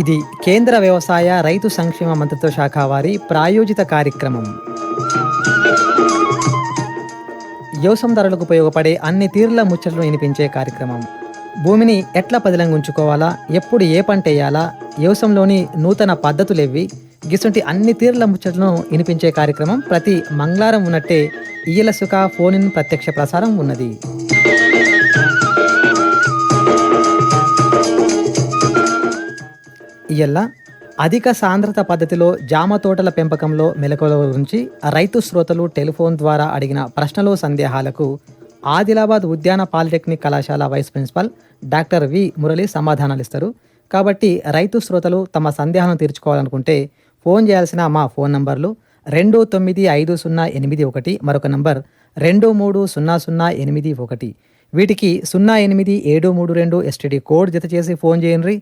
ఇది కేంద్ర వ్యవసాయ రైతు సంక్షేమ మంత్రిత్వ శాఖ వారి ప్రాయోజిత కార్యక్రమం. ధరలకు ఉపయోగపడే అన్ని తీరుల ముచ్చట్లు వినిపించే కార్యక్రమం. భూమిని ఎట్లా పదిలంగా ఉంచుకోవాలా ఎప్పుడు ఏ పంట వేయాలా? వ్యవసాయంలోని నూతన పద్ధతులేవి గిసుంటి అన్ని తీరుల ముచ్చట్లను వినిపించే కార్యక్రమం ప్రతి మంగళవారం ఉన్నట్టే ఇయ్యల సుఖ ఫోన్ ఇన్ ప్రత్యక్ష ప్రసారం ఉన్నది. ఇయ్యల్ల అధిక సాంద్రత పద్ధతిలో జామ తోటల పెంపకంలో మెలకువల గురించి రైతు శ్రోతలు టెలిఫోన్ ద్వారా అడిగిన ప్రశ్నలు సందేహాలకు ఆదిలాబాద్ ఉద్యాన పాలిటెక్నిక్ కళాశాల vice principal doctor V Murali సమాధానాలు ఇస్తారు కాబట్టి రైతు శ్రోతలు తమ సందేహాలను తీర్చుకోవాలనుకుంటే ఫోన్ చేయాల్సిన మా ఫోన్ నంబర్లు రెండు తొమ్మిది ఐదు సున్నా ఎనిమిది ఒకటి మరొక నంబర్ రెండు మూడు సున్నా సున్నా ఎనిమిది ఒకటి. వీటికి సున్నా ఎనిమిది ఏడు మూడు రెండు ఎస్టీడీ కోడ్ జత చేసి ఫోన్ చేయండి.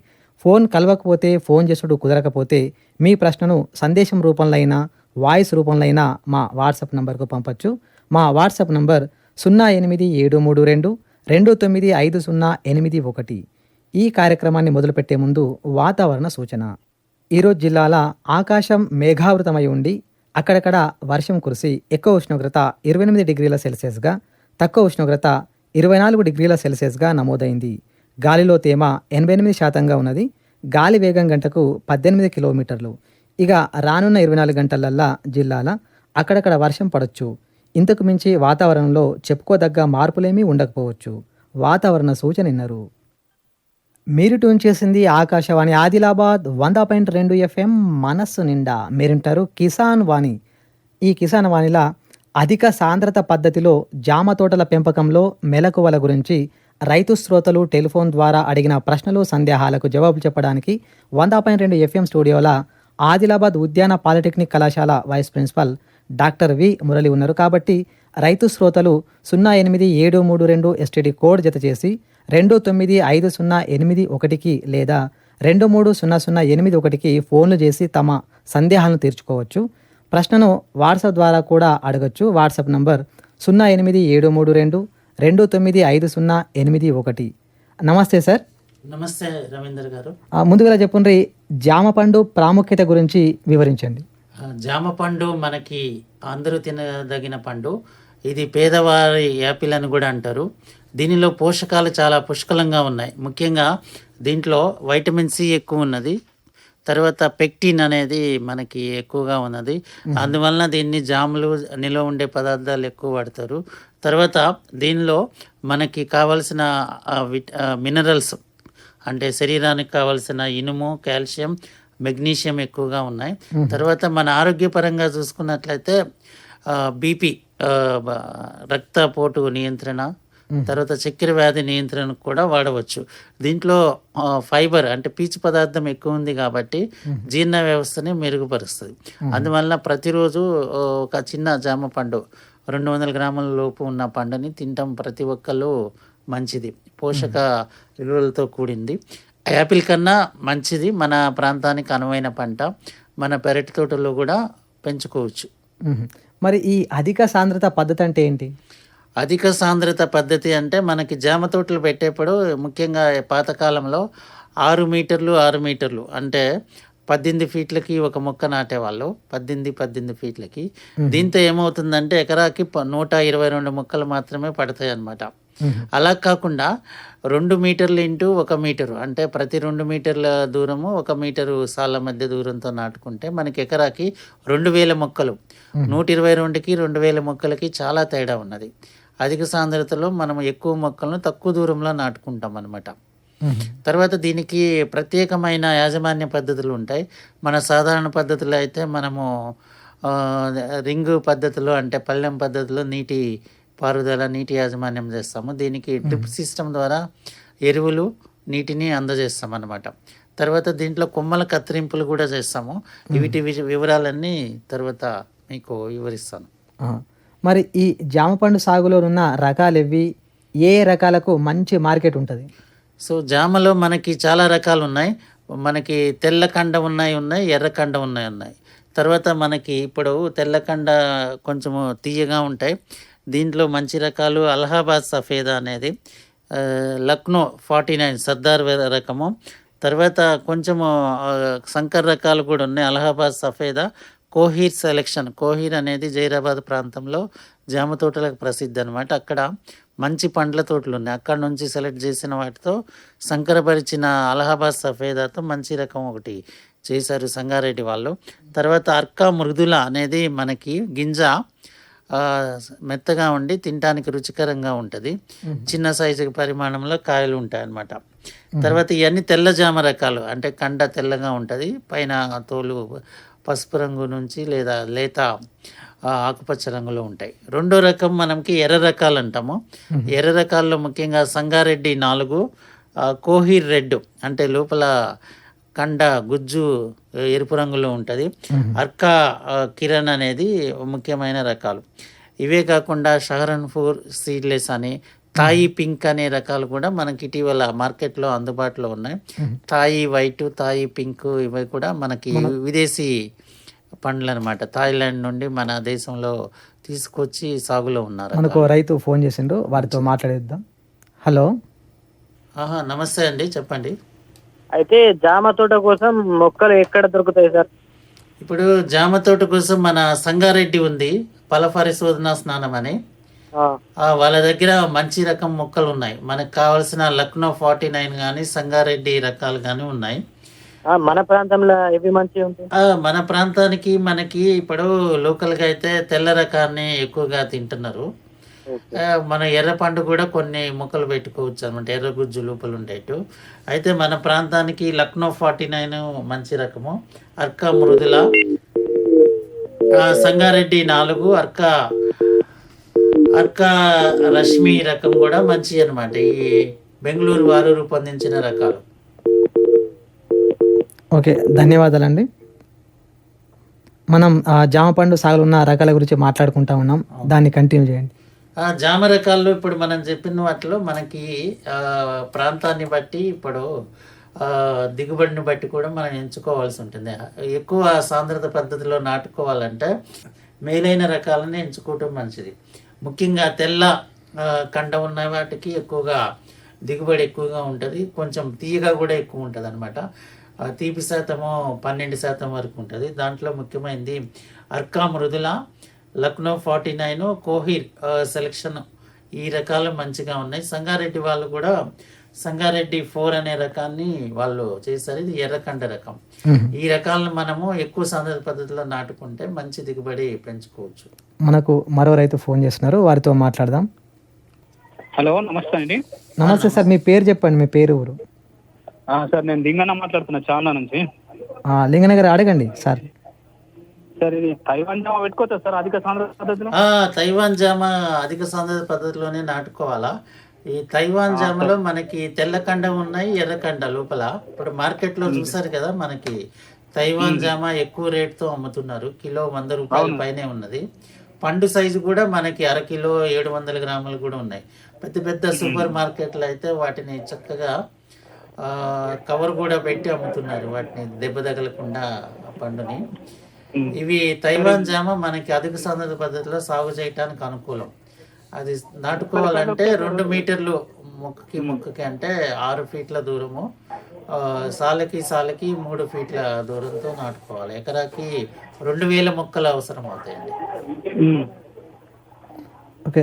ఫోన్ కలవకపోతే ఫోన్ చేసుడు కుదరకపోతే మీ ప్రశ్నను సందేశం రూపంలో అయినా వాయిస్ రూపంలో అయినా మా వాట్సాప్ నంబర్కు పంపచ్చు. మా వాట్సాప్ నంబర్ సున్నా ఎనిమిది ఏడు మూడు రెండు రెండు తొమ్మిది ఐదు సున్నా ఎనిమిది ఒకటి. ఈ కార్యక్రమాన్ని మొదలుపెట్టే ముందు వాతావరణ సూచన. ఈరోజు జిల్లాల ఆకాశం మేఘావృతమై ఉండి అక్కడక్కడ వర్షం కురిసి ఎక్కువ ఉష్ణోగ్రత ఇరవై ఎనిమిది డిగ్రీల సెల్సియస్గా తక్కువ ఉష్ణోగ్రత ఇరవై నాలుగు డిగ్రీల సెల్సియస్గా నమోదైంది. గాలిలో తేమ ఎనభై ఎనిమిది శాతంగా ఉన్నది. గాలి వేగం గంటకు పద్దెనిమిది కిలోమీటర్లు. ఇక రానున్న ఇరవై నాలుగు గంటలల్లా జిల్లాల అక్కడక్కడ వర్షం పడొచ్చు. ఇంతకు మించి వాతావరణంలో చెప్పుకోదగ్గ మార్పులేమీ ఉండకపోవచ్చు. వాతావరణ సూచన ఇన్నారు. మీరు ట్యూన్ చేసింది ఆకాశవాణి ఆదిలాబాద్ వంద పాయింట్ రెండు ఎఫ్ఎం మనస్సు నిండా. మీరింటారు కిసాన్ వాణి. ఈ కిసాన్ వాణిలా అధిక సాంద్రత పద్ధతిలో జామ తోటల పెంపకంలో మెలకువల గురించి రైతు శ్రోతలు టెలిఫోన్ ద్వారా అడిగిన ప్రశ్నలు సందేహాలకు జవాబులు చెప్పడానికి వంద పాయింట్ రెండు ఎఫ్ఎం స్టూడియోల ఆదిలాబాద్ ఉద్యాన పాలిటెక్నిక్ కళాశాల vice principal doctor V Murali ఉన్నారు. కాబట్టి రైతు శ్రోతలు సున్నా ఎనిమిది ఏడు మూడు రెండు ఎస్టీడీ కోడ్ జత చేసి రెండు తొమ్మిది ఐదు సున్నా ఎనిమిది ఒకటికి లేదా రెండు మూడు సున్నా సున్నా ఎనిమిది ఒకటికి ఫోన్లు చేసి తమ సందేహాలను తీర్చుకోవచ్చు. ప్రశ్నను వాట్సాప్ ద్వారా కూడా అడగచ్చు. వాట్సాప్ నంబర్ సున్నా ఎనిమిది ఏడు మూడు రెండు రెండు తొమ్మిది ఐదు సున్నా ఎనిమిది ఒకటి. నమస్తే సార్. నమస్తే రవీందర్ గారు. ముందుగా చెప్పుండ్రి జామ పండు ప్రాముఖ్యత గురించి వివరించండి. జామ పండు మనకి అందరూ తినదగిన పండు. ఇది పేదవారి యాపిల్ అని కూడా అంటారు. దీనిలో పోషకాలు చాలా పుష్కలంగా ఉన్నాయి. ముఖ్యంగా దీంట్లో వైటమిన్ సి ఎక్కువ ఉన్నది. తర్వాత పెక్టిన్ అనేది మనకి ఎక్కువగా ఉన్నది. అందువలన దీన్ని జాములు నిల్వ ఉండే పదార్థాలు ఎక్కువ వాడతారు. తర్వాత దీనిలో మనకి కావలసిన మినరల్స్ అంటే శరీరానికి కావాల్సిన ఇనుము కాల్షియం మెగ్నీషియం ఎక్కువగా ఉన్నాయి. తర్వాత మన ఆరోగ్యపరంగా చూసుకున్నట్లయితే బీపీ రక్తపోటు నియంత్రణ తర్వాత చక్కెర వ్యాధి నియంత్రణకు కూడా వాడవచ్చు. దీంట్లో ఫైబర్ అంటే పీచు పదార్థం ఎక్కువ ఉంది కాబట్టి జీర్ణ వ్యవస్థని మెరుగుపరుస్తుంది. అందువల్ల ప్రతిరోజు ఒక చిన్న జామ పండు రెండు వందల గ్రాముల లోపు ఉన్న పండుని తినటం ప్రతి ఒక్కళ్ళు మంచిది. పోషక విలువలతో కూడింది. యాపిల్ కన్నా మంచిది మన ప్రాంతానికి అనువైన పంట. మన పెరటి తోటలో కూడా పెంచుకోవచ్చు. మరి ఈ అధిక సాంద్రత పద్ధతి అంటే ఏంటి? అధిక సాంద్రత పద్ధతి అంటే మనకి జామ తోటలు పెట్టేప్పుడు ముఖ్యంగా పాతకాలంలో ఆరు మీటర్లు ఆరు మీటర్లు అంటే పద్దెనిమిది ఫీట్లకి ఒక మొక్క నాటేవాళ్ళు. పద్దెనిమిది పద్దెనిమిది ఫీట్లకి. దీంతో ఏమవుతుందంటే ఎకరాకి నూట ఇరవై రెండు మొక్కలు మాత్రమే పడతాయి అన్నమాట అలా కాకుండా రెండు మీటర్లు ఇంటూ ఒక మీటరు అంటే ప్రతి రెండు మీటర్ల దూరము ఒక మీటరు సాళ్ళ మధ్య దూరంతో నాటుకుంటే మనకి ఎకరాకి రెండు వేల మొక్కలు. నూట ఇరవై రెండుకి రెండు వేల మొక్కలకి చాలా తేడా ఉన్నది. అధిక సాంద్రతలో మనం ఎక్కువ మొక్కలను తక్కువ దూరంలో నాటుకుంటాం అనమాట. తర్వాత దీనికి ప్రత్యేకమైన యాజమాన్య పద్ధతులు ఉంటాయి. మన సాధారణ పద్ధతిలో అయితే మనము రింగు పద్ధతిలో అంటే పళ్ళెం పద్ధతిలో నీటి పారుదల నీటి యాజమాన్యం చేస్తాము. దీనికి డ్రిప్ సిస్టమ్ ద్వారా ఎరువులు నీటిని అందజేస్తాం అన్నమాట తర్వాత దీంట్లో కొమ్మల కత్తిరింపులు కూడా చేస్తాము. వీటి వి- వివరాలన్నీ తర్వాత మీకు వివరిస్తాను. మరి ఈ జామ పండు సాగులో ఉన్న రకాలు ఇవి ఏ రకాలకు మంచి మార్కెట్ ఉంటుంది? సో జామలో మనకి చాలా రకాలు ఉన్నాయి మనకి తెల్లకండ ఉన్నాయి ఉన్నాయి ఎర్రకండ ఉన్నాయి ఉన్నాయి. తర్వాత మనకి ఇప్పుడు తెల్లకండ కొంచెము తీయగా ఉంటాయి. దీంట్లో మంచి రకాలు అలహాబాద్ సఫేదా అనేది లక్నో ఫార్టీ నైన్ సర్దార్ రకము. తర్వాత కొంచెము ఆ, సంకర్ రకాలు కూడా ఉన్నాయి అలహాబాద్ సఫేదా. కోహీర్ సెలెక్షన్. కోహీర్ అనేది జైరాబాద్ ప్రాంతంలో జామ తోటలకు ప్రసిద్ధి అనమాట అక్కడ మంచి పండ్ల తోటలు ఉన్నాయి. అక్కడ నుంచి సెలెక్ట్ చేసిన వాటితో సంకరపరిచిన అలహాబాద్ సఫేదాతో మంచి రకం ఒకటి చేశారు సంగారెడ్డి వాళ్ళు. తర్వాత అర్కా మృదుల అనేది మనకి గింజ మెత్తగా ఉండి తినడానికి రుచికరంగా ఉంటుంది. చిన్న సైజు పరిమాణంలో కాయలు ఉంటాయి అన్నమాట. తర్వాత ఇవన్నీ తెల్ల జామ రకాలు. అంటే కండ తెల్లగా ఉంటుంది. పైన తోలు పసుపు రంగు నుంచి లేదా లేత ఆకుపచ్చ రంగులో ఉంటాయి. రెండో రకం మనకి ఎర్ర రకాలు అంటాము. ఎర్ర రకాల్లో ముఖ్యంగా సంగారెడ్డి నాలుగు కోహీర్ రెడ్ అంటే లోపల కండ గుజ్జు ఎరుపు రంగులో ఉంటుంది. అర్కా కిరణ్ అనేది ముఖ్యమైన రకాలు. ఇవే కాకుండా షహరన్పూర్ సీడ్లెస్ అని తాయి పింక్ అనే రకాలు కూడా మనకి ఇటీవల మార్కెట్లో అందుబాటులో ఉన్నాయి. తాయి వైట్ తాయి పింక్ ఇవి కూడా మనకి విదేశీ పండ్లు అనమాట థాయిలాండ్ నుండి మన దేశంలో తీసుకొచ్చి సాగులో ఉన్నారు మనకు రైతు ఫోన్ చేసిండు వారితో మాట్లాడేద్దాం. హలో. ఆహా నమస్తే అండి చెప్పండి. అయితే జామ తోట కోసం మొక్కలు ఎక్కడ దొరుకుతాయి సార్? ఇప్పుడు జామ తోట కోసం మన సంగారెడ్డి ఉంది ఫల పరిశోధన స్నానం అని. వాళ్ళ దగ్గర మంచి రకం మొక్కలు ఉన్నాయి. మనకు కావాల్సిన లక్నో ఫార్టీ నైన్ కానీ సంగారెడ్డి రకాలు కానీ ఉన్నాయి. మన ప్రాంతంలో ఇవి ఉంటాయి? ఆ, మన ప్రాంతానికి మనకి ఇప్పుడు లోకల్గా అయితే తెల్ల రకాన్ని ఎక్కువగా తింటున్నారు. మన ఎర్ర పండు కూడా కొన్ని మొక్కలు పెట్టుకోవచ్చు అనమాట. ఎర్ర గుజ్జు లోపల ఉండేట్టు. అయితే మన ప్రాంతానికి లక్నో ఫార్టీ నైన్ మంచి రకము. అర్కా మృదుల సంగారెడ్డి నాలుగు అర్కా అర్కా రశ్మి రకం కూడా మంచి అన్నమాట. ఈ బెంగళూరు వారు రూపొందించిన రకాలు. ఓకే ధన్యవాదాలండి. మనం ఆ, జామ పండు సాగులో ఉన్న రకాల గురించి మాట్లాడుకుంటా ఉన్నాం. దాన్ని కంటిన్యూ చేయండి. ఆ జామ రకాల్లో ఇప్పుడు మనం చెప్పిన వాటిలో మనకి ప్రాంతాన్ని బట్టి ఇప్పుడు దిగుబడిని బట్టి కూడా మనం ఎంచుకోవాల్సి ఉంటుంది. ఎక్కువ సాంద్రత పద్ధతిలో నాటుకోవాలంటే మేలైన రకాలను ఎంచుకోవటం మంచిది. ముఖ్యంగా తెల్ల కండ ఉన్న వాటికి ఎక్కువగా దిగుబడి ఎక్కువగా ఉంటుంది. కొంచెం తీయగా కూడా ఎక్కువ ఉంటుంది అనమాట తీపి శాతము పన్నెండు శాతం వరకు ఉంటుంది. దాంట్లో ముఖ్యమైనది Arka Mridula Lucknow forty nine Kohir selection ఈ రకాలు మంచిగా ఉన్నాయి. సంగారెడ్డి వాళ్ళు కూడా సంగారెడ్డి ఫోర్ అనే రకాన్ని వాళ్ళు చేశారు. ఇది ఎర్రకండ రకం. ఈ రకాలను మనము ఎక్కువ సాంద్రత పద్ధతిలో నాటుకుంటే మంచి దిగుబడి పెంచుకోవచ్చు. మనకు మరో రైతు ఫోన్ చేస్తున్నారు. వారితో మాట్లాడదాం. హలో నమస్తే అండి. నమస్తే సార్ మీ పేరు చెప్పండి మీ పేరు ఊరు. ఆ, సార్ నేను లింగన్న మాట్లాడుతున్నా చాలా నుంచి. ఆ, లింగనగర్ అడగండి సార్. సార్ ఇది తైవాన్ జామ పెట్టుకోవచ్చా సార్ అధిక సాంద్రత పద్ధతిలో? తైవాన్ జామ అధిక సాంద్రత పద్ధతిలోనే నాటుకోవాలా. ఈ తైవాన్ జామలో మనకి తెల్లకండ ఉన్నాయి ఎర్రకండ లోపల. ఇప్పుడు మార్కెట్లో చూసారు కదా మనకి తైవాన్ జామ ఎక్కువ రేటుతో అమ్ముతున్నారు. కిలో వంద రూపాయల పైనే ఉన్నది. పండు సైజు కూడా మనకి అర కిలో ఏడు వందల గ్రాములు కూడా ఉన్నాయి. పెద్ద పెద్ద సూపర్ మార్కెట్లు అయితే వాటిని చక్కగా ఆ, కవర్ కూడా పెట్టి అమ్ముతున్నారు. వాటిని దెబ్బ తగలకుండా పండుని. ఇవి తైవాన్ జామ మనకి అధిక సాంద్రత పద్ధతిలో సాగు చేయడానికి అనుకూలం. అది నాటుకోవాలంటే రెండు మీటర్లు మొక్కకి మొక్కకి అంటే ఆరు ఫీట్ల దూరము. సాలకి సాలకి మూడు ఫీట్ల దూరంతో నాటుకోవాలి. ఎకరాకి రెండు వేల మొక్కలు అవసరం అవుతాయండి. ఓకే.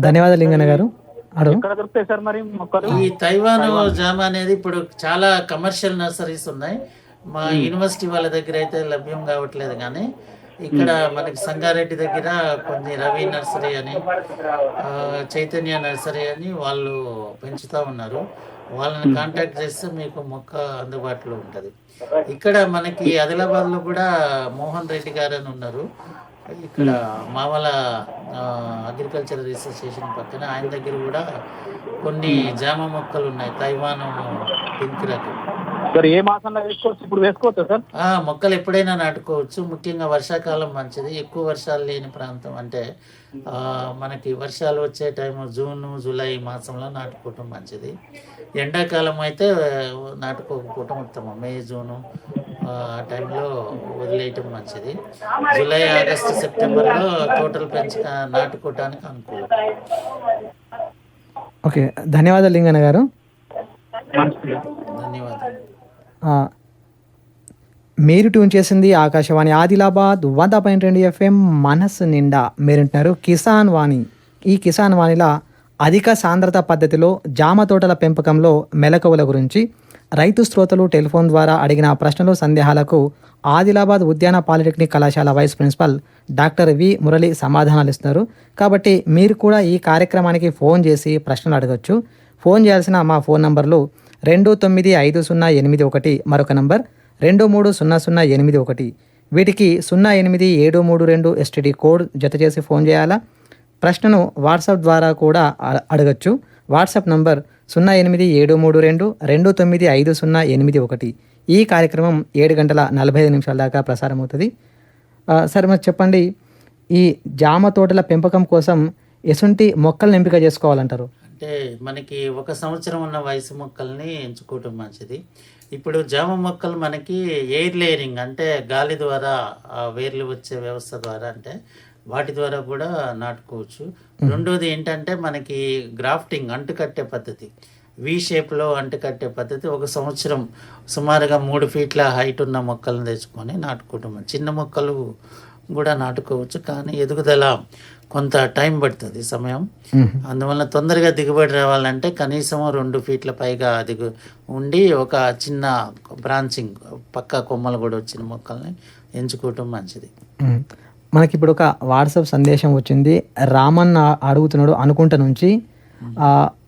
ధన్యవాదాలు లింగన్న గారు. ఈ తైవాన్ జామ అనేది ఇప్పుడు చాలా కమర్షియల్ నర్సరీస్ ఉన్నాయి. మా యూనివర్సిటీ వాళ్ళ దగ్గర అయితే లభ్యం కావట్లేదు కానీ ఇక్కడ మనకి సంగారెడ్డి దగ్గర కొన్ని రవి నర్సరీ అని ఆ, చైతన్య నర్సరీ అని వాళ్ళు పెంచుతా ఉన్నారు. వాళ్ళని కాంటాక్ట్ చేస్తే మీకు మొక్క అందుబాటులో ఉంటుంది. ఇక్కడ మనకి ఆదిలాబాద్లో కూడా మోహన్ రెడ్డి గారు అని ఉన్నారు. ఇక్కడ మావల అగ్రికల్చర్ రీసెర్చ్ స్టేషన్ పక్కన ఆయన దగ్గర కూడా కొన్ని జామ మొక్కలు ఉన్నాయి. తైవాన్ పింక్ రకం. సార్ ఏ మాసంలో వేసుకోవచ్చు? ఇప్పుడు వేసుకోవచ్చా సార్? ఆ, మొక్కలు ఎప్పుడైనా నాటుకోవచ్చు. ముఖ్యంగా వర్షాకాలం మంచిది. ఎక్కువ వర్షాలు లేని ప్రాంతం అంటే ఆ, మనకి వర్షాలు వచ్చే టైం జూన్ జూలై మాసంలో నాటుకోవటం మంచిది. ఎండాకాలం అయితే నాటుకోకపోవటం ఉత్తమం. మే జూను ఆ టైంలో వదిలేయటం మంచిది. జూలై ఆగస్టు సెప్టెంబర్లో తోటలు పెంచుక నాటుకోవటానికి అనుకూలం. ఓకే. ధన్యవాదాలు లింగన్న గారు. ధన్యవాదాలు. మీరు ట్యూన్ చేసింది ఆకాశవాణి ఆదిలాబాద్ వంద పాయింట్ రెండు ఎఫ్ఎం మనస్సు నిండా. మీరుంటున్నారు కిసాన్ వాణి. ఈ కిసాన్ వాణిలా అధిక సాంద్రత పద్ధతిలో జామ తోటల పెంపకంలో మెలకువల గురించి రైతు శ్రోతలు టెలిఫోన్ ద్వారా అడిగిన ప్రశ్నలు సందేహాలకు ఆదిలాబాద్ ఉద్యాన పాలిటెక్నిక్ కళాశాల vice principal doctor V Murali సమాధానాలు ఇస్తున్నారు. కాబట్టి మీరు కూడా ఈ కార్యక్రమానికి ఫోన్ చేసి ప్రశ్నలు అడగచ్చు. ఫోన్ చేయాల్సిన మా ఫోన్ నంబర్లు రెండు తొమ్మిది ఐదు సున్నా ఎనిమిది ఒకటి మరొక నంబర్ రెండు మూడు సున్నా సున్నా ఎనిమిది ఒకటి. వీటికి సున్నా ఎనిమిది ఏడు మూడు రెండు ఎస్టీడీ కోడ్ జత చేసి ఫోన్ చేయాలా? ప్రశ్నను వాట్సాప్ ద్వారా కూడా అ- అడగచ్చు. వాట్సాప్ నంబర్ సున్నా ఎనిమిది ఏడు మూడు రెండు రెండు తొమ్మిది ఐదు సున్నా ఎనిమిది ఒకటి. ఈ కార్యక్రమం ఏడు గంటల నలభై ఐదు నిమిషాల దాకా ప్రసారం అవుతుంది సరే మరి చెప్పండి. ఈ జామ తోటల పెంపకం కోసం ఎసుంటి మొక్కలను ఎంపిక చేసుకోవాలంటారు. అంటే మనకి ఒక సంవత్సరం ఉన్న వయసు మొక్కల్ని ఎంచుకోవటం మంచిది. ఇప్పుడు జామ మొక్కలు మనకి ఎయిర్ లేయరింగ్ అంటే గాలి ద్వారా వేర్లు వచ్చే వ్యవస్థ ద్వారా అంటే వాటి ద్వారా కూడా నాటుకోవచ్చు. రెండోది ఏంటంటే మనకి గ్రాఫ్టింగ్ అంటుకట్టే పద్ధతి. వి షేప్లో అంటుకట్టే పద్ధతి ఒక సంవత్సరం సుమారుగా మూడు ఫీట్ల హైట్ ఉన్న మొక్కలను తెచ్చుకొని నాటుకోవటం చిన్న మొక్కలు కూడా నాటుకోవచ్చు. కానీ ఎదుగుదల కొంత టైం పడుతుంది సమయం. అందువల్ల తొందరగా దిగుబడి రావాలంటే కనీసం రెండు ఫీట్ల పైగా దిగు ఉండి ఒక చిన్న బ్రాంచింగ్ పక్క కొమ్మలు కూడా వచ్చిన మొక్కల్ని ఎంచుకోవటం మంచిది. మనకి ఇప్పుడు ఒక వాట్సాప్ సందేశం వచ్చింది. రామన్న అడుగుతున్నాడు అనుకుంట నుంచి.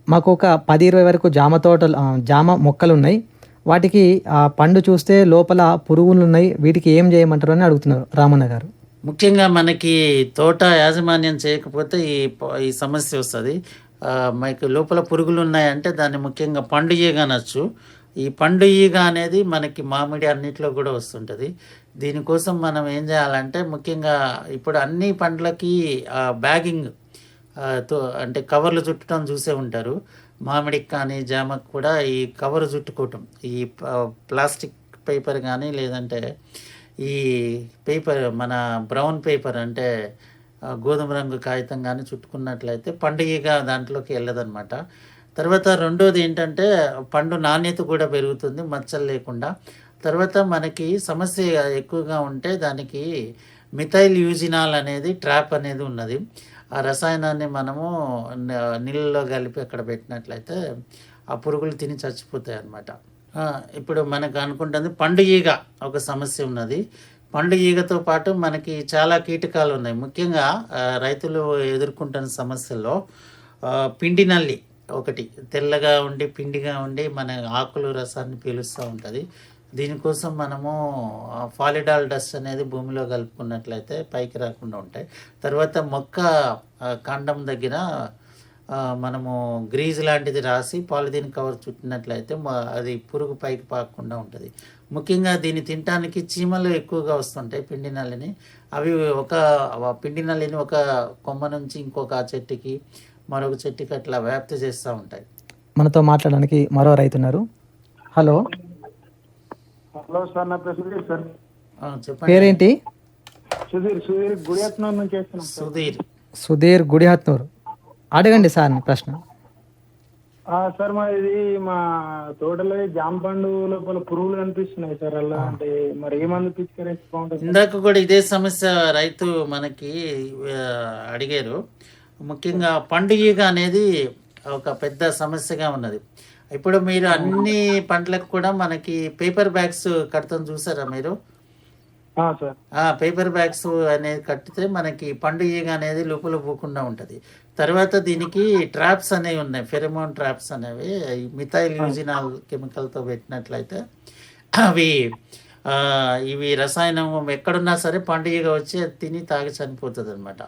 మాకు ఒక పది ఇరవై వరకు జామ తోటలు జామ మొక్కలు ఉన్నాయి వాటికి ఆ, పండు చూస్తే లోపల పురుగులు ఉన్నాయి వీటికి ఏం చేయమంటారు అని అడుగుతున్నారు రామన్న గారు. ముఖ్యంగా మనకి తోట యాజమాన్యం చేయకపోతే ఈ ఈ సమస్య వస్తుంది. మనకి లోపల పురుగులు ఉన్నాయంటే దాన్ని ముఖ్యంగా పండు ఈగ అనొచ్చు. ఈ పండు ఈగ అనేది మనకి మామిడి అన్నిట్లో కూడా వస్తుంటుంది. దీనికోసం మనం ఏం చేయాలంటే ముఖ్యంగా ఇప్పుడు అన్ని పండ్లకి బ్యాగింగ్తో అంటే కవర్లు చుట్టడం చూసే ఉంటారు. మామిడికి కానీ జామకు కూడా ఈ కవర్ చుట్టుకోవటం. ఈ ప్లాస్టిక్ పేపర్ కానీ లేదంటే ఈ పేపర్ మన బ్రౌన్ పేపర్ అంటే గోధుమ రంగు కాగితం కానీ చుట్టుకున్నట్లయితే పండుగగా దాంట్లోకి వెళ్ళదనమాట తర్వాత రెండోది ఏంటంటే పండు నాణ్యత కూడా పెరుగుతుంది మచ్చలు లేకుండా. తర్వాత మనకి సమస్య ఎక్కువగా ఉంటే దానికి మిథైల్ యూజినాల్ అనేది ట్రాప్ అనేది ఉన్నది. ఆ రసాయనాన్ని మనము నీళ్ళలో కలిపి అక్కడ పెట్టినట్లయితే ఆ పురుగులు తిని చచ్చిపోతాయి అన్నమాట ఇప్పుడు మనకు అనుకుంటుంది పండు ఈగ ఒక సమస్య ఉన్నది. పండు ఈగతో పాటు మనకి చాలా కీటకాలు ఉన్నాయి. ముఖ్యంగా రైతులు ఎదుర్కొంటున్న సమస్యల్లో పిండి నల్లి ఒకటి. తెల్లగా ఉండి పిండిగా ఉండి మన ఆకులు రసాన్ని పీలుస్తూ ఉంటుంది. దీనికోసం మనము ఫాలిడాల్ డస్ట్ అనేది భూమిలో కలుపుకున్నట్లయితే పైకి రాకుండా ఉంటాయి. తర్వాత మొక్క కాండం దగ్గర మనము గ్రీజ్ లాంటిది రాసి పాలిథీన్ కవర్ చుట్టినట్లయితే మ- అది పురుగు పైకి పాకకుండా ఉంటుంది. ముఖ్యంగా దీన్ని తినటానికి చీమలు ఎక్కువగా వస్తుంటాయి పిండి నల్లిని. అవి ఒక పిండి నల్లిని ఒక కొమ్మ నుంచి ఇంకొక చెట్టుకి మరొక చెట్టుకి అట్లా వ్యాప్తి చేస్తూ ఉంటాయి. మనతో మాట్లాడడానికి మరో రైతు ఉన్నారు. హలో. హలో సార్ నా పేరు సార్. ఆ, చెప్పండి. పేరేంటి? సుధీర్ సుధీర్ గుడియాత్నం నుంచి చేస్తున్నాం సార్. సుధీర్. సుధీర్ గుడిహత్నూర్ అడగండి సార్ ప్రశ్న. ఆ, సార్ మా ఇది మా తోటలో జామ పండు లోపల పురుగులు కనిపిస్తున్నాయి సార్ అలా అంటే మరి ఏ మందు పిచికరేసి బాగుంటుంది? ఇందాక కూడా ఇదే సమస్య రైతు మనకి అడిగారు. ముఖ్యంగా పండుగ అనేది ఒక పెద్ద సమస్యగా ఉన్నది. ఇప్పుడు మీరు అన్ని పంటలకు కూడా మనకి పేపర్ బ్యాగ్స్ కడతాం చూసారా మీరు? పేపర్ బ్యాగ్స్ అనేది కట్టితే మనకి పండు ఈగ అనేది లోపల పోకుండా ఉంటుంది. తర్వాత దీనికి ట్రాప్స్ అనేవి ఉన్నాయి ఫెరమోన్ ట్రాప్స్ అనేవి. మిథైల్ యూజినాల్ కెమికల్తో పెట్టినట్లయితే అవి ఇవి రసాయనం ఎక్కడున్నా సరే పండుగ వచ్చి తిని తాగి చనిపోతుంది అనమాట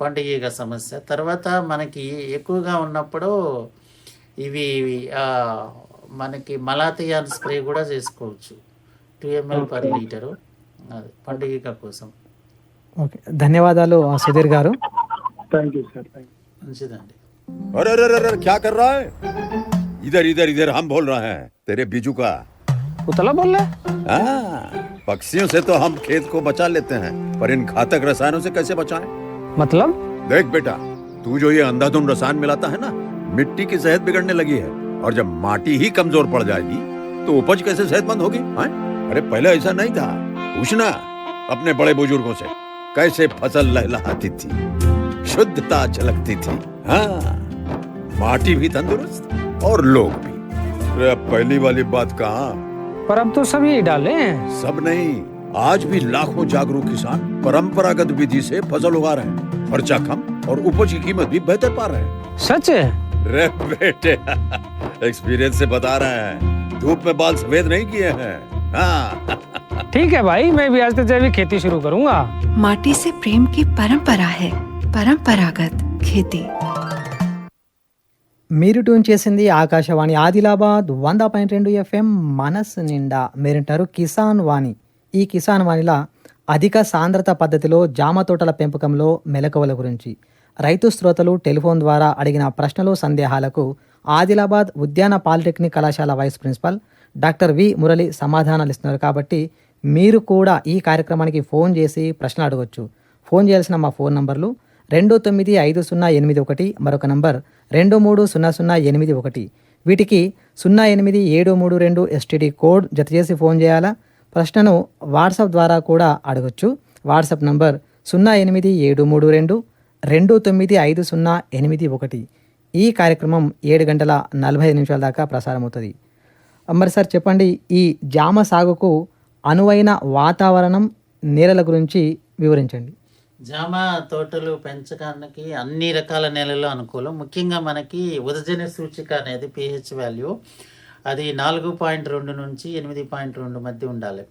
పండుగ సమస్య. తర్వాత మనకి ఎక్కువగా ఉన్నప్పుడు ఇవి మనకి మలాతియాన్ స్ప్రే కూడా చేసుకోవచ్చు. టూ ఎంఎల్ పర్ లీటరు అది పండుగ కోసం ఓకే ధన్యవాదాలు ఆ, Sudheer garu thank you sir thank you మంచిదండి अरे अरे अरे अरे, क्या कर रहा है इधर इधर इधर हम बोल रहे हैं तेरे बीजू का उतला बोल रहा है हाँ, पक्षियों से तो हम खेत को बचा लेते हैं पर इन घातक रसायनों से कैसे बचाएं? मतलब देख बेटा तू जो ये अंधाधुंध रसायन मिलाता है ना मिट्टी की सेहत बिगड़ने लगी है और जब माटी ही कमजोर पड़ जाएगी तो उपज कैसे सेहतमंद होगी हाँ? अरे पहले ऐसा नहीं था। पूछना अपने बड़े बुज़ुर्गों से कैसे फ़सल लहलहाती थी शुद्धता झलकती थी हाँ माटी भी तंदुरुस्त और लोग भी। अरे पहली वाली बात कहा? पर अब तो सब यही डाले हैं। सब नहीं आज भी लाखों जागरूक किसान परंपरागत विधि से फ़सल उगा रहे हैं। खर्चा कम और उपज की कीमत भी बेहतर पा रहे हैं। सच है? रे बेटे एक्सपीरियंस से बता रहे हैं। धूप में बाल सफ़ेद नहीं किए हैं। हाँ ठीक है भाई मैं भी आज से जैविक खेती शुरू करूंगा माटी से प्रेम की परंपरा है परंपरागत खेती మీరు ట్యూన్ చేసింది ఆకాశవాణి ఆదిలాబాద్ వంద పాయింట్ రెండు ఎఫ్ఎం మనస్సు నిండా మీరింటారు కిసాన్ వాణి ఈ కిసాన్ వాణిలా అధిక సాంద్రత పద్ధతిలో జామ తోటల పెంపకంలో మెలకువల గురించి రైతు శ్రోతలు టెలిఫోన్ ద్వారా అడిగిన ప్రశ్నలు సందేహాలకు ఆదిలాబాద్ ఉద్యాన పాలిటెక్నిక్ కళాశాల vice principal doctor V Murali సమాధానాలు ఇస్తున్నారు. కాబట్టి మీరు కూడా ఈ కార్యక్రమానికి ఫోన్ చేసి ప్రశ్నలు అడగొచ్చు. ఫోన్ చేయాల్సిన మా ఫోన్ నంబర్లు రెండు తొమ్మిది ఐదు సున్నా ఎనిమిది ఒకటి మరొక నంబర్ రెండు మూడు సున్నా సున్నా ఎనిమిది ఒకటి. వీటికి సున్నా ఎనిమిది ఏడు మూడు రెండు ఎస్టీడీ కోడ్ జత చేసి ఫోన్ చేయాలా? ప్రశ్నను వాట్సాప్ ద్వారా కూడా అడగొచ్చు. వాట్సాప్ నంబర్ సున్నా ఎనిమిది ఏడు మూడు రెండు రెండు తొమ్మిది ఐదు సున్నా ఎనిమిది ఒకటి. ఈ కార్యక్రమం ఏడు గంటల నలభై ఐదు నిమిషాల దాకా ప్రసారం అవుతుంది మరి సార్ చెప్పండి ఈ జామ సాగుకు అనువైన వాతావరణం నేలల గురించి వివరించండి. జామ తోటలు పెంచడానికి అన్ని రకాల నేలల్లో అనుకూలం. ముఖ్యంగా మనకి ఉదజన సూచిక అనేది పిహెచ్ వాల్యూ. అది నాలుగు పాయింట్ రెండు నుంచి ఎనిమిది పాయింట్ రెండు మధ్య ఉండాలి.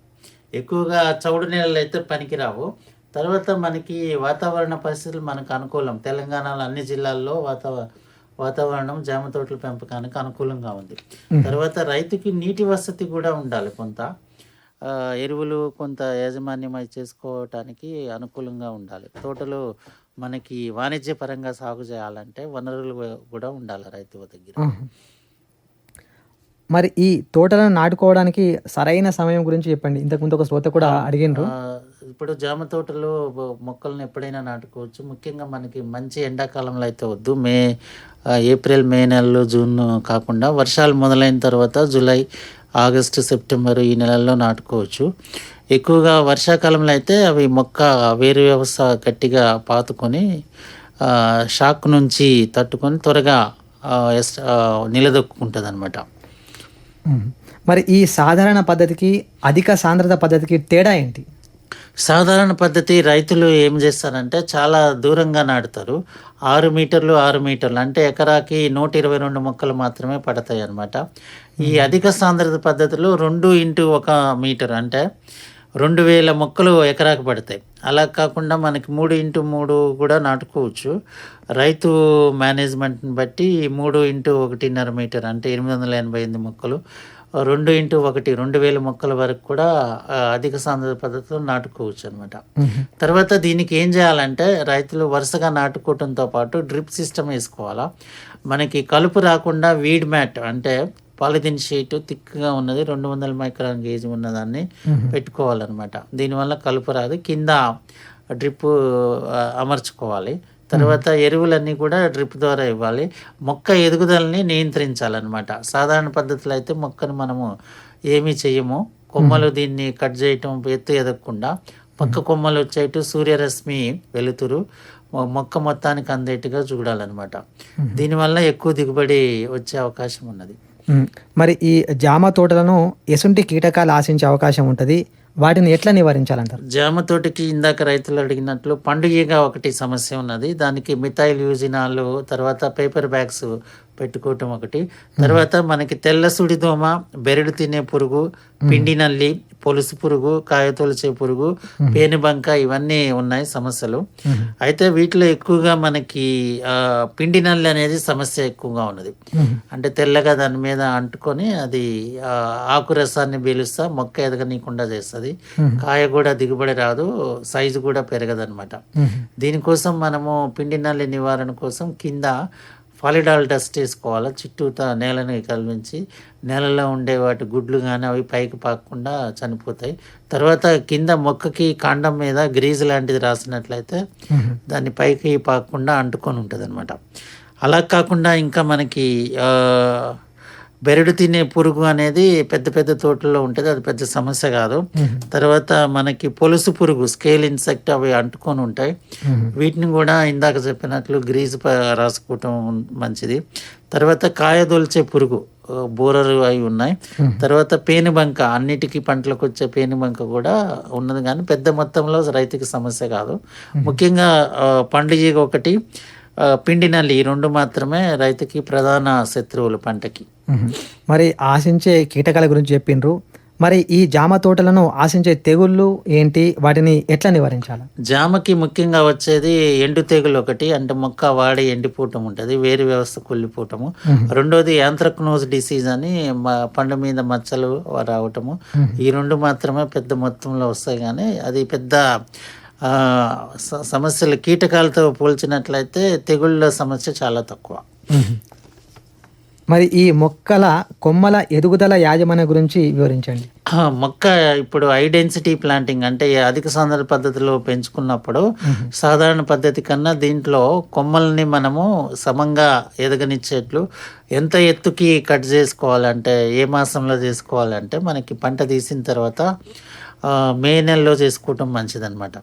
ఎక్కువగా చౌడు నేలలు అయితే పనికిరావు. తర్వాత మనకి వాతావరణ పరిస్థితులు మనకు అనుకూలం. తెలంగాణలో అన్ని జిల్లాల్లో వాతావరణ వాతావరణం జామ తోటల పెంపకానికి అనుకూలంగా ఉంది. తర్వాత రైతుకి నీటి వసతి కూడా ఉండాలి కొంత. ఎరువులు కొంత యాజమాన్యం అయి చేసుకోవటానికి అనుకూలంగా ఉండాలి. తోటలు మనకి వాణిజ్యపరంగా సాగు చేయాలంటే వనరులు కూడా ఉండాలి రైతు దగ్గర. మరి ఈ తోటలను నాటుకోవడానికి సరైన సమయం గురించి చెప్పండి. ఇంతకుముందు ఒక శ్రోత కూడా అడిగిండ్రు. ఇప్పుడు జామ తోటలు మొక్కలను ఎప్పుడైనా నాటుకోవచ్చు. ముఖ్యంగా మనకి మంచి ఎండాకాలంలో అయితే వద్దు. మే ఏప్రిల్ మే నెలలు జూన్ కాకుండా వర్షాలు మొదలైన తర్వాత జూలై ఆగస్టు సెప్టెంబర్ ఈ నెలల్లో నాటుకోవచ్చు. ఎక్కువగా వర్షాకాలంలో అయితే అవి మొక్క వేరు వ్యవస్థ గట్టిగా పాతుకొని షాక్ నుంచి తట్టుకొని త్వరగా నిలదొక్కుంటుంది అనమాట. మరి ఈ సాధారణ పద్ధతికి అధిక సాంద్రత పద్ధతికి తేడా ఏంటి? సాధారణ పద్ధతి రైతులు ఏం చేస్తారంటే చాలా దూరంగా నాటుతారు. ఆరు మీటర్లు ఆరు మీటర్లు అంటే ఎకరాకి నూట ఇరవై రెండు మొక్కలు మాత్రమే పడతాయి అన్నమాట. ఈ అధిక సాంద్రత పద్ధతిలో రెండు ఇంటూ ఒక మీటర్ అంటే రెండు వేల మొక్కలు ఎకరాకు పడతాయి. అలా కాకుండా మనకి మూడు ఇంటూ మూడు కూడా నాటుకోవచ్చు. రైతు మేనేజ్మెంట్ని బట్టి మూడు ఇంటూ ఒకటిన్నర మీటర్ అంటే ఎనిమిది వందల ఎనభై ఎనిమిది మొక్కలు రెండు ఇంటూ ఒకటి రెండు వేల మొక్కల వరకు కూడా అధిక సాంద్రత పద్ధతిలో నాటుకోవచ్చు అనమాట తర్వాత దీనికి ఏం చేయాలంటే రైతులు వరుసగా నాటుకోవడంతో పాటు డ్రిప్ సిస్టమ్ వేసుకోవాలా. మనకి కలుపు రాకుండా వీడ్ మ్యాట్ అంటే పాలిథిన్ షీట్ థిక్గా ఉన్నది రెండు వందల మైక్రాన్ గేజ్ ఉన్నదాన్ని పెట్టుకోవాలన్నమాట. దీనివల్ల కలుపు రాదు కింద డ్రిప్ అమర్చుకోవాలి. తర్వాత ఎరువులన్నీ కూడా డ్రిప్ ద్వారా ఇవ్వాలి. మొక్క ఎదుగుదలని నియంత్రించాలన్నమాట. సాధారణ పద్ధతిలో అయితే మొక్కను మనము ఏమీ చెయ్యము. కొమ్మలు దీన్ని కట్ చేయటం ఎత్తు ఎదగకుండా పక్క కొమ్మలు వచ్చేటు సూర్యరశ్మి వెలుతురు మొక్క మొత్తానికి అందేట్టుగా చూడాలన్నమాట. దీనివల్ల ఎక్కువ దిగుబడి వచ్చే అవకాశం ఉన్నది. మరి ఈ జామ తోటలను ఎసుంటి కీటకాలు ఆశించే అవకాశం ఉంటుంది. వాటిని ఎట్లా నివారించాలంటారు? జామ తోటకి ఇందాక రైతులు అడిగినట్లు పండుగగా ఒకటి సమస్య ఉన్నది. దానికి మిథైల్ యూజినాలు తర్వాత పేపర్ బ్యాగ్స్ పెట్టుకోవటం ఒకటి. తర్వాత మనకి తెల్ల సుడిదోమ బెరడు తినే పురుగు పిండి నల్లి పొలుసు పురుగు కాయ తొలిచే పురుగు పేనుబంక ఇవన్నీ ఉన్నాయి సమస్యలు. అయితే వీటిలో ఎక్కువగా మనకి ఆ, పిండి నల్లి అనేది సమస్య ఎక్కువగా ఉన్నది. అంటే తెల్లగా దాని మీద అంటుకొని అది ఆ, ఆకు రసాన్ని పీలుస్తా మొక్క ఎదగనీయకుండా చేస్తుంది. కాయ కూడా దిగుబడి రాదు సైజు కూడా పెరగదన్నమాట. దీనికోసం మనము పిండి నల్లి నివారణ కోసం కింద ఫాలిడాల్ డస్ట్ వేసుకోవాలి చుట్టూతో నేలని కలిపించి నేలలో ఉండే వాటి గుడ్లు కానీ అవి పైకి పాకకుండా చనిపోతాయి. తర్వాత కింద మొక్కకి కాండం మీద గ్రీజ్ లాంటిది రాసినట్లయితే దాన్ని పైకి పాకకుండా అంటుకొని ఉంటుంది అలా కాకుండా ఇంకా మనకి బెరడు తినే పురుగు అనేది పెద్ద పెద్ద తోటల్లో ఉంటుంది అది పెద్ద సమస్య కాదు. తర్వాత మనకి పొలుసు పురుగు స్కేల్ ఇన్సెక్ట్ అవి అంటుకొని ఉంటాయి. వీటిని కూడా ఇందాక చెప్పినట్లు గ్రీజ్ రాసుకోవటం మంచిది. తర్వాత కాయ దొల్చే పురుగు బోరలు అవి ఉన్నాయి. తర్వాత పేనుబంక అన్నిటికీ పంటలకు వచ్చే పేనుబంక కూడా ఉన్నది. కానీ పెద్ద మొత్తంలో రైతుకి సమస్య కాదు. ముఖ్యంగా ఆ, పండుగ ఒకటి పిండి నల్లి ఈ రెండు మాత్రమే రైతుకి ప్రధాన శత్రువులు పంటకి. మరి ఆశించే కీటకాల గురించి చెప్పిండ్రు మరి ఈ జామ తోటలను ఆశించే తెగుళ్ళు ఏంటి? వాటిని ఎట్లా నివారించాలి? జామకి ముఖ్యంగా వచ్చేది ఎండు తెగులు ఒకటి అంటే మొక్క వాడి ఎండిపోవటం ఉంటుంది వేరు వ్యవస్థ కుళ్ళిపోవటము. రెండోది యాంత్రక్నోజ్ డిసీజ్ అని పండు మీద మచ్చలు రావటము. ఈ రెండు మాత్రమే పెద్ద మొత్తంలో వస్తాయి కానీ అది పెద్ద సమస్యలు కీటకాలతో పోల్చినట్లయితే తెగుళ్ళ సమస్య చాలా తక్కువ. మరి ఈ మొక్కల కొమ్మల ఎదుగుదల యాజమాన్య గురించి వివరించండి. మొక్క ఇప్పుడు హై డెన్సిటీ ప్లాంటింగ్ అంటే అధిక సాంద్రత పద్ధతిలో పెంచుకున్నప్పుడు సాధారణ పద్ధతి కన్నా దీంట్లో కొమ్మల్ని మనము సమంగా ఎదగనిచ్చేట్లు ఎంత ఎత్తుకి కట్ చేసుకోవాలంటే ఏ మాసంలో చేసుకోవాలంటే మనకి పంట తీసిన తర్వాత మే నెలలో చేసుకోవటం మంచిదన్నమాట.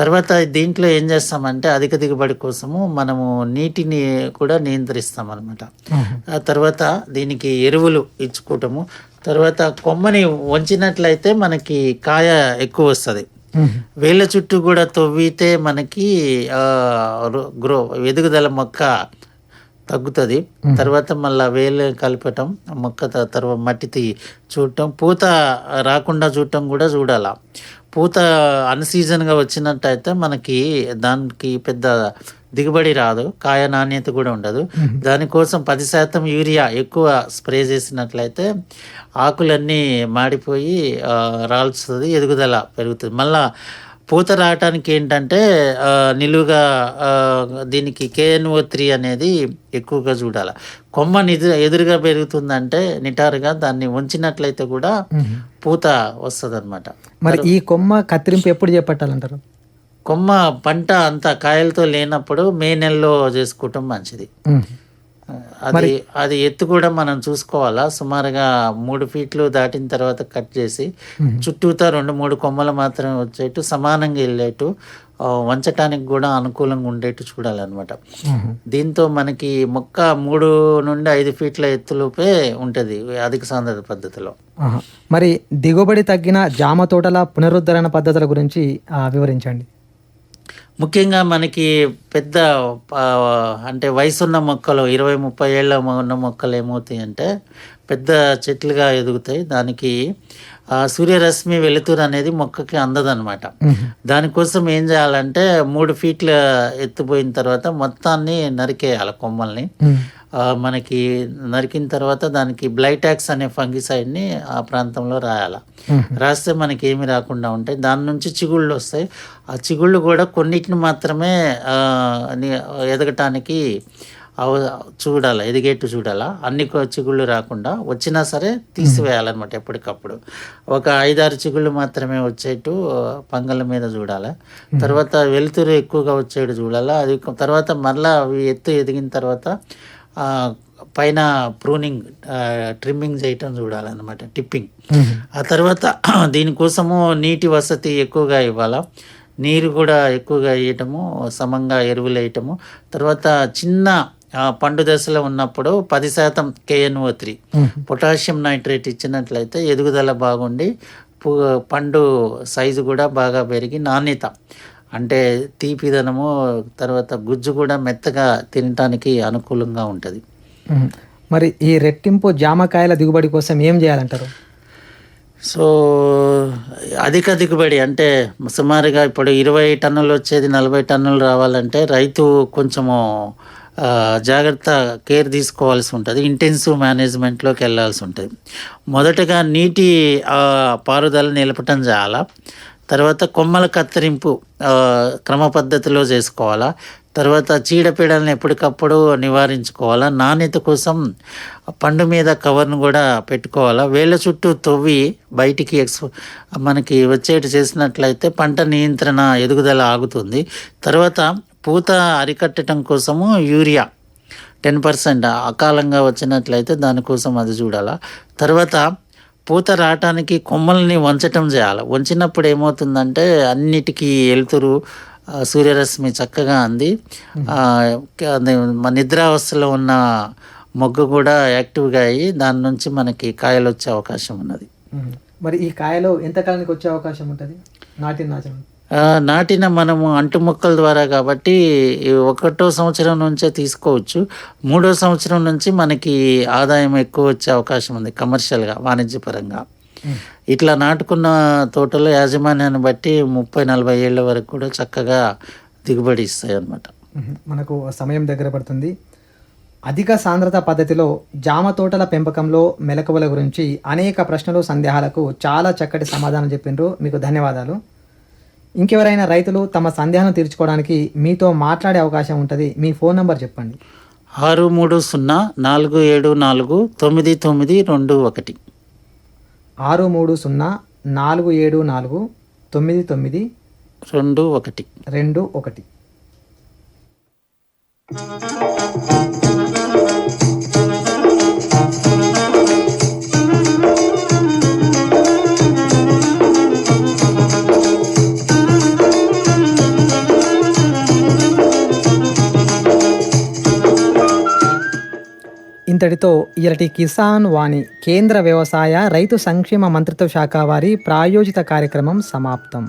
తర్వాత దీంట్లో ఏం చేస్తామంటే అధిక దిగుబడి కోసము మనము నీటిని కూడా నియంత్రిస్తాం అనమాట ఆ తర్వాత దీనికి ఎరువులు ఇచ్చుకోవటము. తర్వాత కొమ్మని వంచినట్లయితే మనకి కాయ ఎక్కువ వస్తుంది. వేళ్ళ చుట్టూ కూడా తవ్వితే మనకి గ్రో ఎదుగుదల మొక్క తగ్గుతుంది. తర్వాత మళ్ళీ వేలు కలపటం మొక్క తర్వాత మట్టి తీ చూడటం పూత రాకుండా చూడటం కూడా చూడాల. పూత అన్సీజన్గా వచ్చినట్టయితే మనకి దానికి పెద్ద దిగుబడి రాదు కాయ నాణ్యత కూడా ఉండదు. దానికోసం పది శాతం యూరియా ఎక్కువ స్ప్రే చేసినట్లయితే ఆకులన్నీ మాడిపోయి రాల్చుతుంది ఎదుగుదల పెరుగుతుంది. మళ్ళా పూత రావటానికి ఏంటంటే నిలువుగా దీనికి కేఎన్ఓ త్రీ అనేది ఎక్కువగా చూడాలి. కొమ్మ నిదు ఎదురుగా పెరుగుతుందంటే నిటారుగా దాన్ని ఉంచినట్లయితే కూడా పూత వస్తుంది మరి ఈ కొమ్మ కత్తిరింపు ఎప్పుడు చేపట్టాలంటారు? కొమ్మ పంట అంతా కాయలతో లేనప్పుడు మే నెలలో చేసుకోవటం మంచిది. అది అది ఎత్తు కూడా మనం చూసుకోవాలా? సుమారుగా మూడు ఫీట్లు దాటిన తర్వాత కట్ చేసి చుట్టూతా రెండు మూడు కొమ్మలు మాత్రమే వచ్చేట్టు సమానంగా వెళ్ళేట్టు వంచటానికి కూడా అనుకూలంగా ఉండేట్టు చూడాలన్నమాట. దీంతో మనకి మొక్క మూడు నుండి ఐదు ఫీట్ల ఎత్తులోపే ఉంటుంది అధిక సాంద్రత పద్ధతిలో. మరి దిగుబడి తగ్గిన జామ తోటల పునరుద్ధరణ పద్ధతుల గురించి వివరించండి. ముఖ్యంగా మనకి పెద్ద అంటే వయసున్న మొక్కలు ఇరవై ముప్పై ఏళ్ళ ఉన్న మొక్కలు ఏమవుతాయి అంటే పెద్ద చెట్లుగా ఎదుగుతాయి. దానికి సూర్యరశ్మి వెలుతురు అనేది మొక్కకి అందదన్నమాట. దానికోసం ఏం చేయాలంటే మూడు ఫీట్ల ఎత్తుపోయిన తర్వాత మొత్తాన్ని నరికేయాలి కొమ్మల్ని. మనకి నరికిన తర్వాత దానికి బ్లైటాక్స్ అనే ఫంగిసైడ్ని ఆ ప్రాంతంలో రాయాలి. రాస్తే మనకి ఏమి రాకుండా ఉంటాయి. దాని నుంచి చిగుళ్ళు వస్తాయి. ఆ చిగుళ్ళు కూడా కొన్నిటిని మాత్రమే ఎదగటానికి అవ చూడాలి ఎదిగేట్టు చూడాలా. అన్ని చిగుళ్ళు రాకుండా వచ్చినా సరే తీసివేయాలన్నమాట ఎప్పటికప్పుడు. ఒక ఐదారు చిగుళ్ళు మాత్రమే వచ్చేట్టు పంగల మీద చూడాలి. తర్వాత వెలుతురు ఎక్కువగా వచ్చేట్టు చూడాలా. అది తర్వాత మళ్ళా అవి ఎత్తు ఎదిగిన తర్వాత పైన ప్రూనింగ్ ట్రిమ్మింగ్ చేయటం చూడాలన్నమాట టిప్పింగ్ ఆ తర్వాత దీనికోసము నీటి వసతి ఎక్కువగా ఇవ్వాలా? నీరు కూడా ఎక్కువగా వేయటము సమంగా ఎరువులు వేయటము. తర్వాత చిన్న పండు దశలో ఉన్నప్పుడు పది శాతం కేఎన్ఓ త్రీ పొటాషియం నైట్రేట్ ఇచ్చినట్లయితే ఎదుగుదల బాగుండి పు- పండు సైజు కూడా బాగా పెరిగి నాణ్యత. అంటే తీపిదనము తర్వాత గుజ్జు కూడా మెత్తగా తినటానికి అనుకూలంగా ఉంటుంది. మరి ఈ రెట్టింపు జామకాయల దిగుబడి కోసం ఏం చేయాలంటారు? సో అధిక దిగుబడి అంటే సుమారుగా ఇప్పుడు ఇరవై టన్నులు వచ్చేది నలభై టన్నులు రావాలంటే రైతు కొంచెము జాగ్రత్త కేర్ తీసుకోవాల్సి ఉంటుంది. ఇంటెన్సివ్ మేనేజ్మెంట్లోకి వెళ్ళాల్సి ఉంటుంది. మొదటగా నీటి ఆ, పారుదల నిలపటం చాలా తర్వాత కొమ్మల కత్తిరింపు క్రమ పద్ధతిలో చేసుకోవాలా? తర్వాత చీడపీడలను ఎప్పటికప్పుడు నివారించుకోవాలా? నాణ్యత కోసం పండు మీద కవర్ను కూడా పెట్టుకోవాలా? వేళ్ళ చుట్టూ తవ్వి బయటికి ఎక్స్ మనకి వచ్చేటి చేసినట్లయితే పంట నియంత్రణ ఎదుగుదల ఆగుతుంది. తర్వాత పూత అరికట్టడం కోసము యూరియా టెన్ పర్సెంట్ అకాలంగా వచ్చినట్లయితే దానికోసం అది చూడాలా? తర్వాత పూత రావటానికి కొమ్మల్ని వంచటం చేయాలి. వంచినప్పుడు ఏమవుతుందంటే అన్నిటికీ వెలుతురు ఆ, సూర్యరశ్మి చక్కగా అంది. మన నిద్రావస్థలో ఉన్న మొగ్గు కూడా యాక్టివ్గా అయ్యి దాని నుంచి మనకి కాయలు వచ్చే అవకాశం ఉన్నది. మరి ఈ కాయలు ఎంతకాలానికి వచ్చే అవకాశం ఉంటుంది? నాటిన నాచడం నాటిన మనము అంటు మొక్కల ద్వారా కాబట్టి ఒకటో సంవత్సరం నుంచే తీసుకోవచ్చు. మూడో సంవత్సరం నుంచి మనకి ఆదాయం ఎక్కువ వచ్చే అవకాశం ఉంది కమర్షియల్గా వాణిజ్యపరంగా. ఇట్లా నాటుకున్న తోటలో యాజమాన్యాన్ని బట్టి ముప్పై నలభై ఏళ్ళ వరకు కూడా చక్కగా దిగుబడి ఇస్తాయి అన్నమాట. మనకు సమయం దగ్గర పడుతుంది. అధిక సాంద్రత పద్ధతిలో జామ తోటల పెంపకంలో మెలకువల గురించి అనేక ప్రశ్నలు సందేహాలకు చాలా చక్కటి సమాధానం చెప్పిండ్రు. మీకు ధన్యవాదాలు. ఇంకెవరైనా రైతులు తమ సందేహాలను తీర్చుకోవడానికి మీతో మాట్లాడే అవకాశం ఉంటుంది. మీ ఫోన్ నంబర్ చెప్పండి. ఆరు మూడు సున్నా నాలుగు ఏడు నాలుగు తొమ్మిది తొమ్మిది రెండు ఒకటి. ఆరు మూడు సున్నా నాలుగు ఏడు నాలుగు తొమ్మిది తొమ్మిది రెండు ఒకటి. రెండు ఒకటి. ఇంతటితో ఇరటి కిసాన్ వాణి కేంద్ర వ్యవసాయ రైతు సంక్షేమ మంత్రిత్వ శాఖ వారి ప్రాయోజిత కార్యక్రమం సమాప్తం.